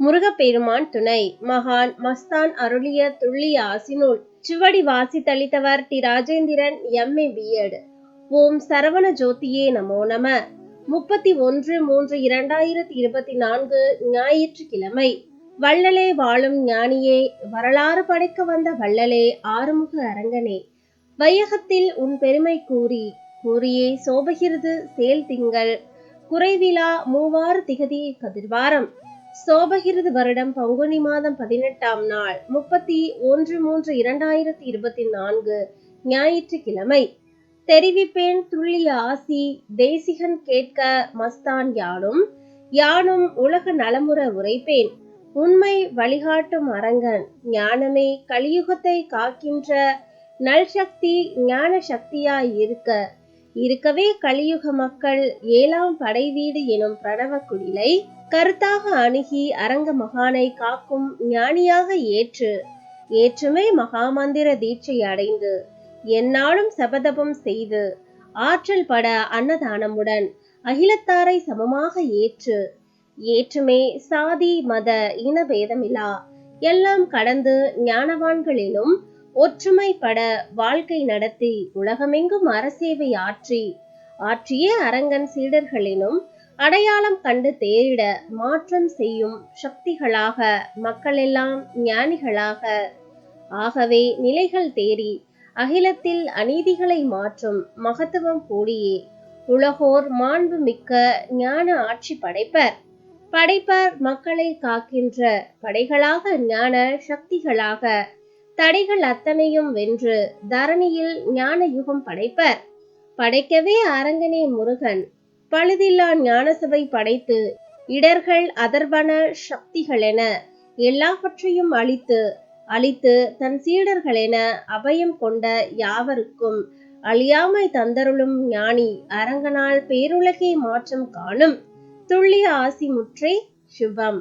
முருகப்பெருமான் துணை. மகான் மஸ்தான் அருளிய துள்ளிய ஆசினுள் சுவடி வாசித்தளித்தவர் டி ராஜேந்திரன் எம்ஏ பிஎட் ஓம் சரவண ஜோதியே நமோ நம. முப்பத்தி ஒன்று மூன்று இரண்டாயிரத்தி இருபத்தி நான்கு ஞாயிற்றுக்கிழமை வள்ளலே வாழும் ஞானியே வரலாறு படைக்க வந்த வள்ளலே ஆறுமுக அரங்கனே. வையகத்தில் உன் பெருமை கூறி கூறியே சோபகிருது சேல் திங்கள். குறைவிலா மூவாறு திகதி கதிர்வாரம். சோபகிருது வருடம் பங்குனி மாதம் பதினெட்டாம் நாள் முப்பத்தி ஒன்று மூன்று இரண்டாயிரத்தி இருபத்தி நான்கு ஞாயிற்றுக்கிழமை. தெரிவிப்பேன் துள்ளிய ஆசி தேசிகன் கேட்க மஸ்தான் யானும் யானும் உலக நலமுற உரைப்பேன். உண்மை வழிகாட்டும் அரங்கன் ஞானமே கலியுகத்தை காக்கின்ற நல் சக்தி ஞான சக்தியாய் இருக்க. இருக்கவே கலியுக மக்கள் ஏழாம் படைவீடு எனும் பிரணவ குடிலை கருத்தாக அணுகி அரங்க மகானை காக்கும் ஞானியாக ஏற்று ஏற்றுமே மகாமந்திர தீட்சை அடைந்து எந்நாளும் சபதபம் செய்து ஆற்றல் பட அன்னதானமுடன் அகிலத்தாரை சமமாக ஏற்று ஏற்றுமே சாதி மத இன பேதமிலா எல்லாம் கடந்து ஞானவான்களிலும் ஒற்றுமை பட வாழ்க்கை நடத்தி உலகமெங்கும் அறசேவை ஆற்றி ஆற்றிய அரங்கன் சீடர்களினும் அடையாளம் கண்டு தேரிட மாற்றம் செய்யும் சக்திகளாக மக்களெல்லாம் ஞானிகளாக. ஆகவே நிலைகள் தேறி அகிலத்தில் அநீதிகளை மாற்றும் மகத்துவம் கூடியே. உலகோர் மாண்பு மிக்க ஞான ஆட்சி படைப்பர். படைப்பர் மக்களை காக்கின்ற படைகளாக ஞான சக்திகளாக. தடைகள் அத்தனையும் வென்று தரணியில் ஞான யுகம் படைப்பர். படைக்கவே அரங்கனே முருகன். பழுதில்லா ஞானசபை படைத்து இடர்கள் அதர்வன சக்திகளென எல்லாவற்றையும் அழித்து அழித்து தன் சீடர்களென அபயம் கொண்ட யாவருக்கும் அழியாமை தந்தருளும் ஞானி அரங்கனால் பேருலகை மாற்றம் காணும் துள்ளிய ஆசி முற்றே சிவம்